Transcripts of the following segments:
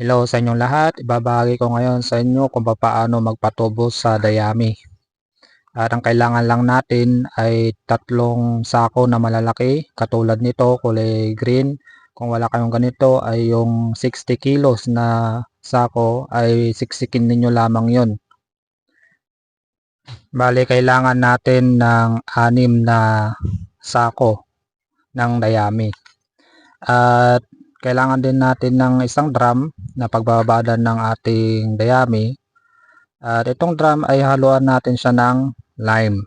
Hello sa inyong lahat. Ibabahagi ko ngayon sa inyo kung paano magpatubo sa dayami. At ang kailangan lang natin ay tatlong sako na malalaki. Katulad nito, kulay green. Kung wala kayong ganito ay yung 60 kilos na sako ay siksikin ninyo lamang yon. Bali, kailangan natin ng anim na sako ng dayami. At kailangan din natin ng isang drum na pagbabadan ng ating dayami. At itong drum ay haluan natin siya ng lime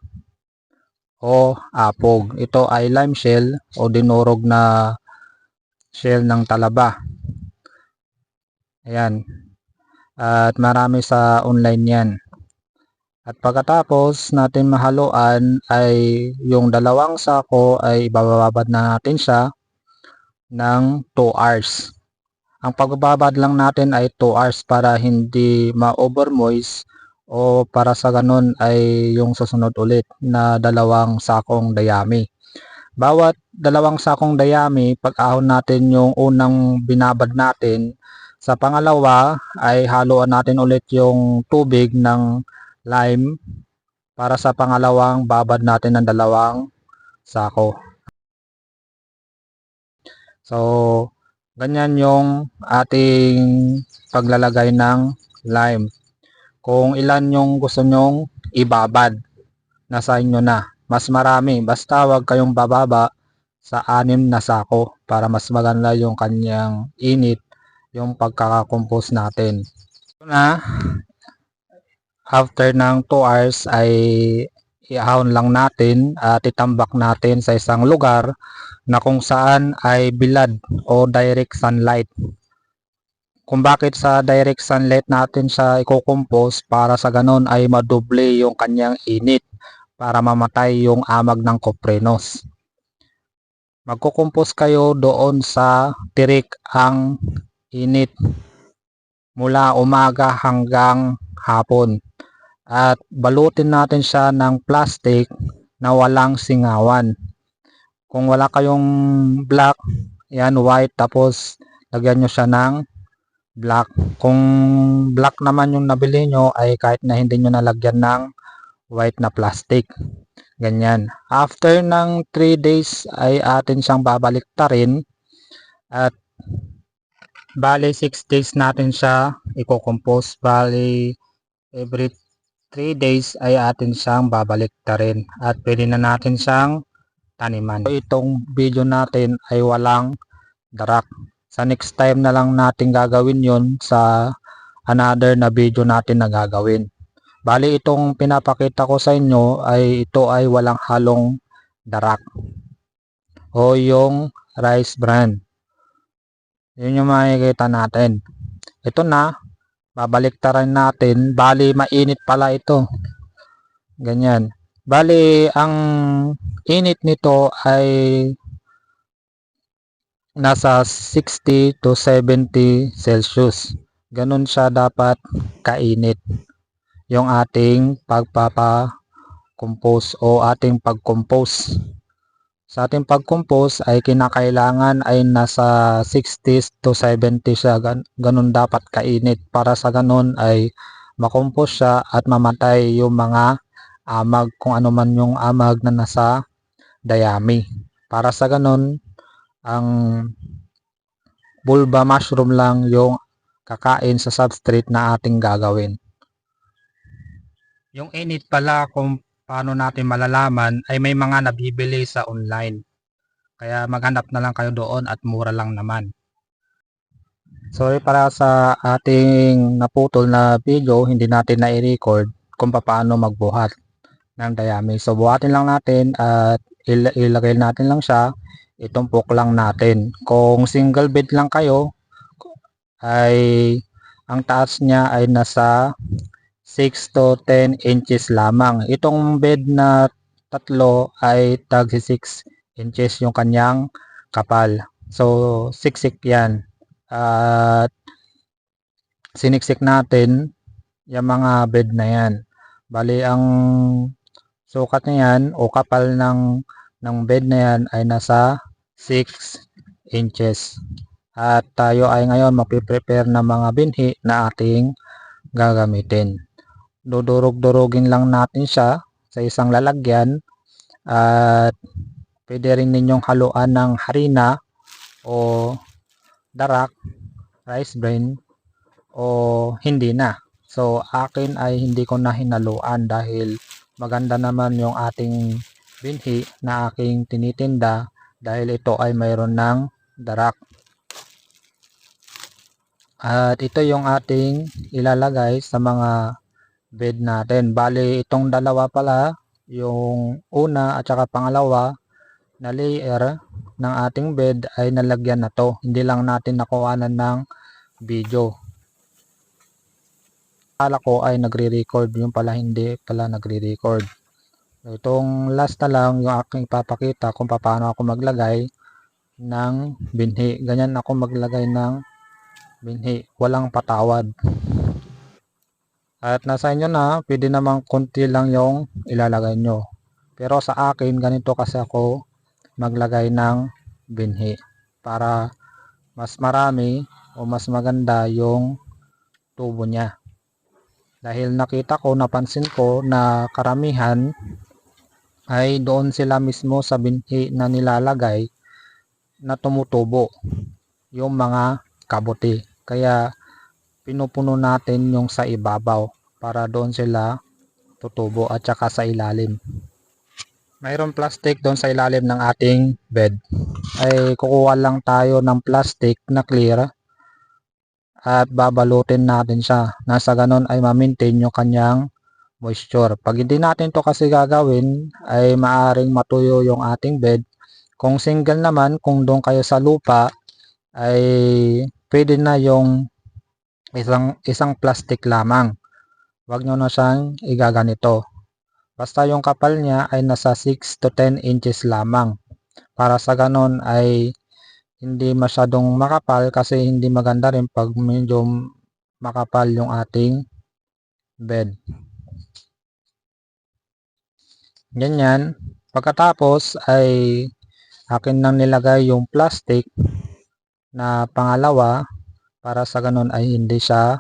o apog. Ito ay lime shell o dinurog na shell ng talaba. Ayan. At marami sa online yan. At pagkatapos natin mahaluan ay yung dalawang sako ay ibababad na natin siya ng 2 hours. Ang pagbababad lang natin ay 2 hours para hindi ma-over moist o para sa ganun ay yung susunod ulit na dalawang sakong dayami. Bawat dalawang sakong dayami, pag-ahon natin yung unang binabad natin, sa pangalawa ay haluan natin ulit yung tubig ng lime para sa pangalawang babad natin ng dalawang sako. So, ganyan yung ating paglalagay ng lime. Kung ilan yung gusto nyong ibabad, nasa inyo na. Mas marami, basta wag kayong bababa sa anim na sako para mas maganda yung kanyang init yung pagkakakompose natin. Ito na, after ng 2 hours ay iahon lang natin at itambak natin sa isang lugar na kung saan ay bilad o direct sunlight. Kung bakit sa direct sunlight natin siya i-compose para sa ganon ay madoble yung kanyang init para mamatay yung amag ng koprenos. Magkukumpos kayo doon sa tirik ang init mula umaga hanggang hapon at balutin natin siya ng plastic na walang singawan. Kung wala kayong black, yan white tapos lagyan nyo siya ng black. Kung black naman yung nabili nyo ay kahit na hindi nyo nalagyan ng white na plastic. Ganyan. After ng 3 days ay atin siyang babaliktarin at bali 6 days natin siya i-compose. Bali every 3 days ay atin siyang babaliktarin at pwede na natin siyang taniman. So, itong video natin ay walang darak. Sa next time na lang natin gagawin yon sa another na video natin na gagawin. Bali itong pinapakita ko sa inyo ay ito ay walang halong darak o yung rice bran. Yun yung makikita natin. Ito na, babaliktaran natin. Bali mainit pala ito. Ganyan. Bali ang init nito ay nasa 60 to 70 Celsius. Ganun siya dapat kainit yung ating pagpapa-compose o ating pag-compose. Sa ating pag-compose ay kinakailangan ay nasa 60 to 70 siya. Ganun dapat kainit para sa ganun ay makompose siya at mamatay yung mga amag kung ano man yung amag na nasa dayami. Para sa ganun ang bulba mushroom lang yung kakain sa substrate na ating gagawin. Yung init pala kung paano natin malalaman ay may mga nabibili sa online. Kaya maghanap na lang kayo doon at mura lang naman. Sorry para sa ating naputol na video, hindi natin na-record kung paano magbuhat ng dayami. So buhatin lang natin at il ilagay natin lang siya, itumpok lang natin. Kung single bed lang kayo, ay ang taas niya ay nasa 6 to 10 inches lamang. Itong bed na tatlo ay tag 6 inches yung kanyang kapal. So, siksik yan. At siniksik natin yung mga bed na yan. Bali, ang sukat niya yan o kapal ng, ng bed na yan ay nasa 6 inches. At tayo ay ngayon mapiprepare ng mga binhi na ating gagamitin. Dudurog-durugin lang natin siya sa isang lalagyan at pwede rin ninyong haluan ng harina o darak, rice bran o hindi na. So akin ay hindi ko na hinaluan dahil maganda naman yung ating binhi na aking tinitinda dahil ito ay mayroon ng darak. At ito yung ating ilalagay sa mga bed natin. Bali itong dalawa pala, yung una at saka pangalawa na layer ng ating bed ay nalagyan na to. Hindi lang natin nakuhanan ng video. Akala ko ay nagre-record, yung pala hindi pala nagre-record. Itong last na lang yung aking papakita kung paano ako maglagay ng binhi. Ganyan ako maglagay ng binhi. Walang patawad. At nasa inyo na, pwede namang konti lang yung ilalagay nyo. Pero sa akin, ganito kasi ako maglagay ng binhi. Para mas marami o mas maganda yung tubo niya. Dahil nakita ko, napansin ko na karamihan ay doon sila mismo sa binhi na nilalagay na tumutubo yung mga kabuti. Kaya pinupuno natin yung sa ibabaw para doon sila tutubo at saka sa ilalim. Mayroon plastic doon sa ilalim ng ating bed. Ay kukuha lang tayo ng plastic na clear at babalutin natin siya. Nasa ganon ay ma-maintain yung kanyang moisture. Pag hindi natin to kasi gagawin ay maaring matuyo yung ating bed. Kung single naman, kung doon kayo sa lupa ay pwede na yung isang, isang plastic lamang. Huwag nyo na siyang igaganito. Basta yung kapal niya ay nasa 6 to 10 inches lamang. Para sa ganon ay hindi masyadong makapal kasi hindi maganda rin pag medyo makapal yung ating bed. Ganyan. Pagkatapos ay akin nang nilagay yung plastic na pangalawa para sa ganun ay hindi siya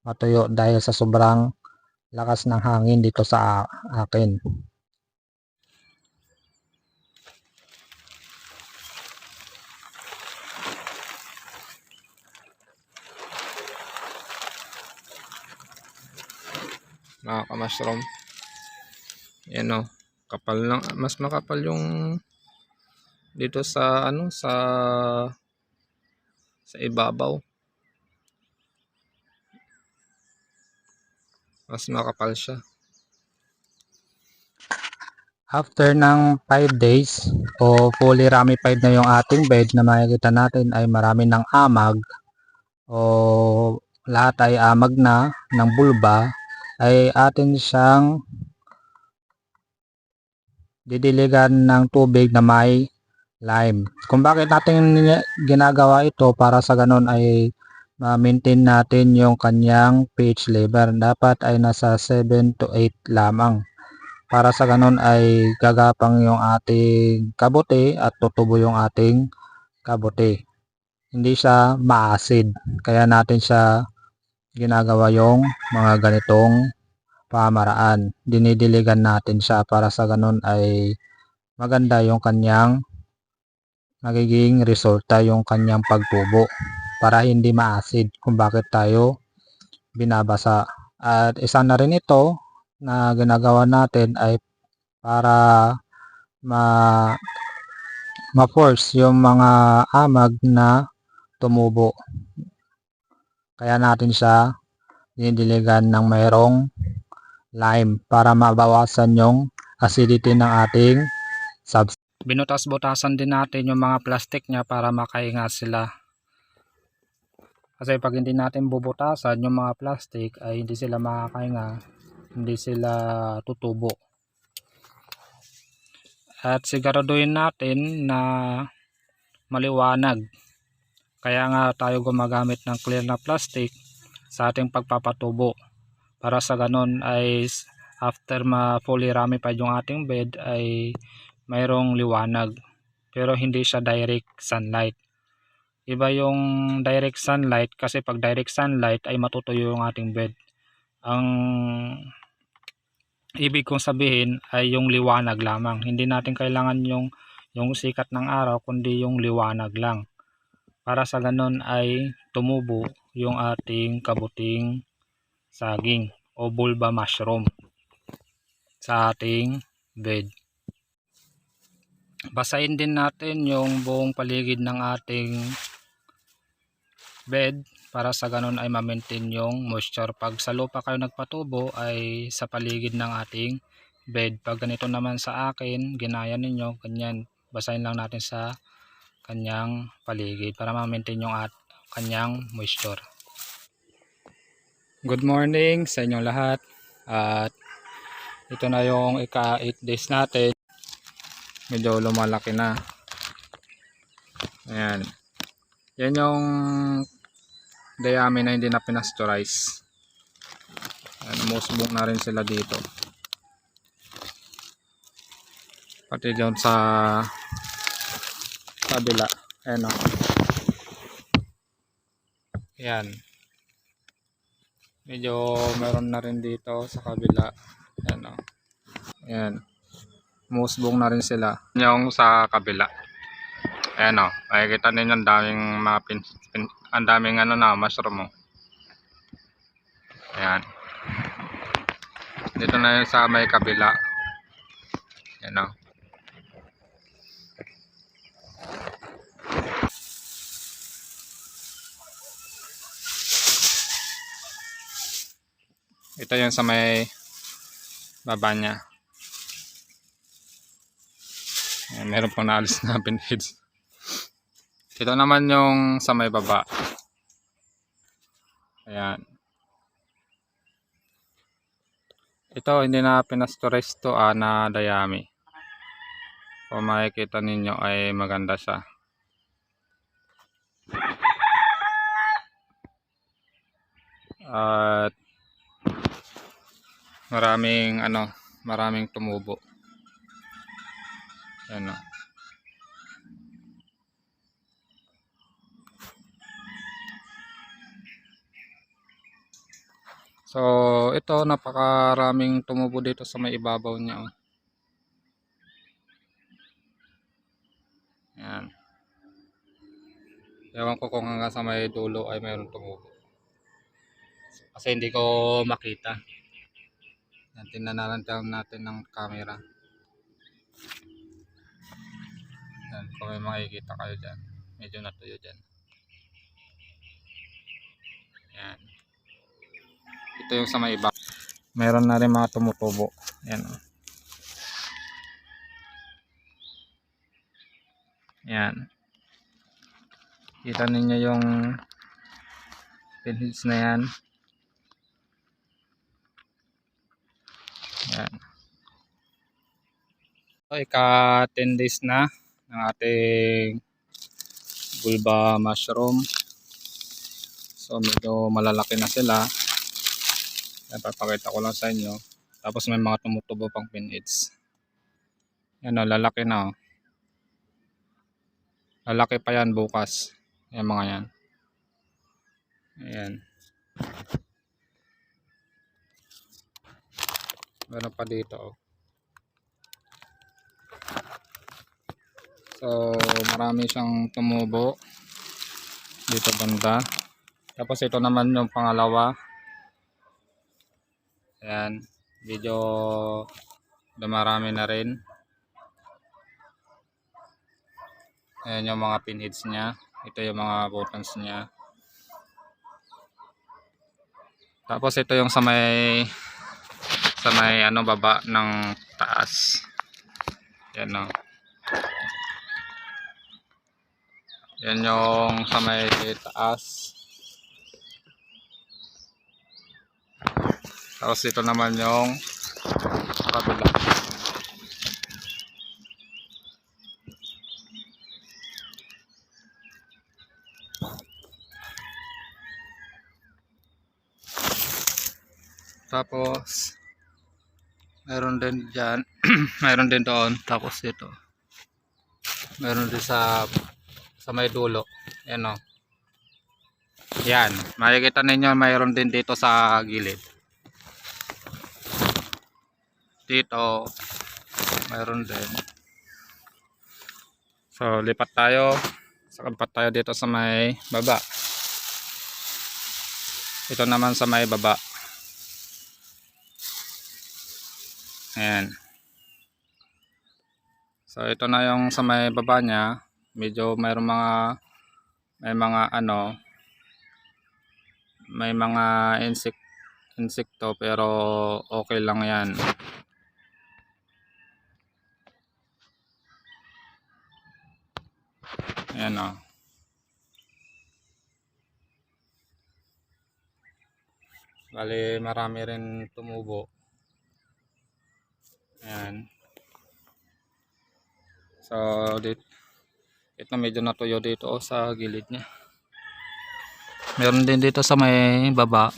matuyo dahil sa sobrang lakas ng hangin dito sa akin. Mga kamushroom yan o kapal lang mas makapal yung dito sa ano sa sa ibabaw. Mas makapal siya. After ng 5 days o fully ramified na yung ating bed na makikita natin ay marami ng amag o lahat ay amag na ng bulba ay atin siyang didiligan ng tubig na may lime. Kung bakit natin ginagawa ito para sa ganun ay ma-maintain natin yung kanyang pH level. Dapat ay nasa 7 to 8 lamang. Para sa ganun ay gagapang yung ating kabote at tutubo yung ating kabote. Hindi siya ma-acid. Kaya natin siya ginagawa yung mga ganitong pamaraan. Dinidiligan natin siya para sa ganun ay maganda yung kanyang magiging resulta yung kanyang pagtubo para hindi ma-acid kung bakit tayo binabasa. At isa na rin ito na ginagawa natin ay para ma ma-force yung mga amag na tumubo. Kaya natin siya dinidiligan ng mayroong lime para mabawasan yung acidity ng ating substance. Binutas-butasan din natin yung mga plastic niya para makainga sila. Kasi pag hindi natin bubutasan yung mga plastic ay hindi sila makakainga, hindi sila tutubo. At siguraduhin natin na maliwanag. Kaya nga tayo gumagamit ng clear na plastic sa ating pagpapatubo. Para sa ganon ay after ma fully ramified yung ating bed ay mayroong liwanag. Pero hindi siya direct sunlight. Iba yung direct sunlight kasi pag direct sunlight ay matutuyo yung ating bed. Ang ibig kong sabihin ay yung liwanag lamang. Hindi natin kailangan yung yung sikat ng araw kundi yung liwanag lang. Para sa ganun ay tumubo yung ating kabuting saging o bulba mushroom sa ating bed. Basahin din natin yung buong paligid ng ating bed para sa ganun ay ma-maintain yung moisture. Pag sa lupa kayo nagpatubo ay sa paligid ng ating bed. Pag ganito naman sa akin, ginaya ninyo, ganyan. Basahin lang natin sa kanyang paligid para ma-maintain yung at kanyang moisture. Good morning sa inyong lahat. At ito na yung ika 8 days natin. Medyo lumalaki na. Ayan. Yan yung dayami na hindi na pinasteurize. Ayan, umusbong na rin sila dito. Pati doon sa kabila. Ayan o. Ayan. Medyo meron na rin dito sa kabila. Ayan o. Ayan. Umusbong na rin sila. Yung sa kabila. Ayan o. Makikita ninyo ang daming mga pin, pin, ang daming ano na mushroom o. Ayan. Dito na yun sa may kabila. Ayan o. Ito yung sa may baba niya. Ayan, meron pang naalis na pinheads. Ito naman yung sa may baba. Ayan. Ito hindi na pinastores to ah, na dayami. Kung makikita ninyo ay maganda siya. At maraming ano, maraming tumubo. Ayan o. So, ito napakaraming tumubo dito sa may ibabaw niya. Oh. Ayan. Ewan ko kung hanggang sa may dulo ay mayroong tumubo. Kasi hindi ko makita. Yan, tingnan na lang natin ng camera. Yan, kung may makikita kayo dyan. Medyo natuyo dyan. Yan. Ito yung sa may iba. Meron na rin mga tumutubo. Yan. oh. Yan. Kita ninyo yung pinheads na yan. Yan. So, ika 10 days na ng ating bulba mushroom. So, medyo malalaki na sila. Yan, papakita ko lang sa inyo. Tapos may mga tumutubo pang pinheads. Yan o, lalaki na o. Lalaki pa yan bukas. Yan mga yan. Ayan. Meron pa dito oh. So, marami siyang tumubo dito banda. Tapos ito naman yung pangalawa. Ayan, medyo dumarami na rin. Ayan yung mga pinheads niya. Ito yung mga buttons niya. Tapos ito yung sa may sa may ano baba ng taas. Yan o. Yan yung sa may taas. Tapos ito naman yung kabila. Tapos meron din diyan, meron din doon tapos ito. Meron din sa sa may dulo. Yan o. Yan. Makikita ninyo mayroon din dito sa gilid. Dito. Mayroon din. So, lipat tayo. Sakampat tayo dito sa may baba. Ito naman sa may baba. Ayan. So, ito na yung sa may baba niya. Medyo mayroong mga may mga ano may mga insect insekto pero okay lang yan. Ayan o. Bali marami rin tumubo. Ayan. So, dito, ito medyo natuyo dito oh, sa gilid niya. Meron din dito sa may baba.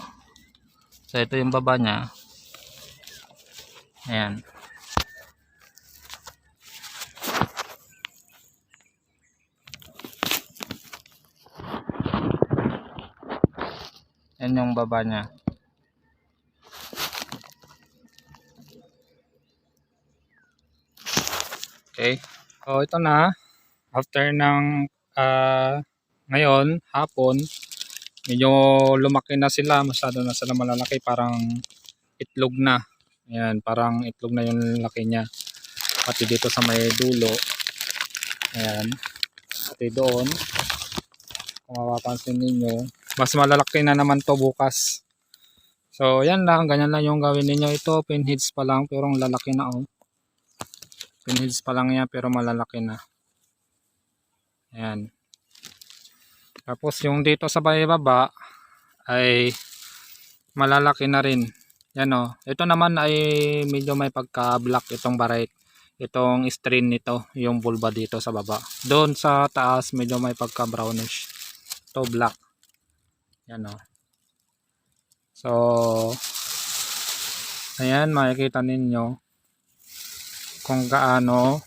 So, ito yung baba niya. Ayan. Yan yung baba niya. Okay. So, ito na. After ng ah, ngayon, hapon, medyo lumaki na sila. Masyado na sila malalaki. Parang itlog na. Ayan, parang itlog na yung laki niya. Pati dito sa may dulo. Ayan. Pati doon. Kung mapapansin ninyo. Mas malalaki na naman to bukas. So, yan lang. Ganyan lang yung gawin ninyo. Ito, pinheads pa lang. Pero ang lalaki na oh. Pinheads pa lang yan pero malalaki na. Ayan. Tapos yung dito sa baba ay malalaki na rin. Yan o. Ito naman ay medyo may pagka-black itong barait. Itong strain nito, yung bulba dito sa baba. Doon sa taas medyo may pagka-brownish. Ito black. Yan o. So, ayan makikita ninyo kung gaano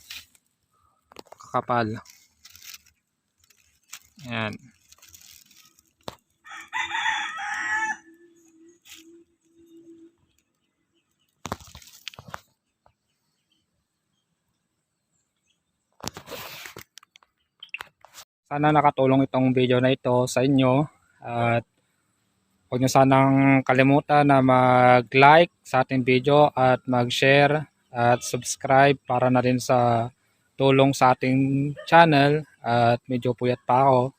kakapal. Ayan. Sana nakatulong itong video na ito sa inyo at huwag nyo sanang kalimutan na mag-like sa ating video at mag-share at subscribe para na rin sa tulong sa ating channel at medyo puyat pa ako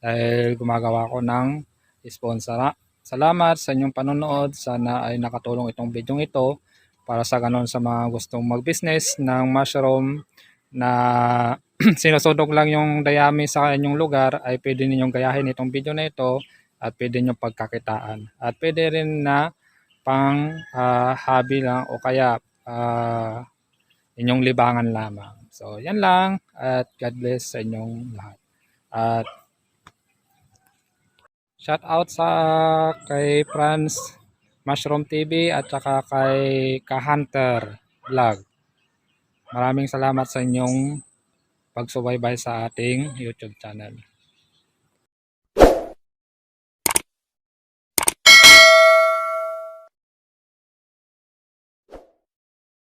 dahil gumagawa ko ng sponsor. Salamat sa inyong panonood. Sana ay nakatulong itong video ito para sa ganon sa mga gustong mag-business ng mushroom na sinusudog lang yung dayami sa inyong lugar ay pwede ninyong gayahin itong video na ito at pwede nyo pagkakitaan. At pwede rin na pang ah, hobby lang o kaya ah, inyong libangan lamang. So, yan lang at God bless sa inyong lahat. At shout out sa kay Franz Mushroom TV at saka kay Ka-Hunter Vlog. Maraming salamat sa inyong pagsubaybay sa ating YouTube channel.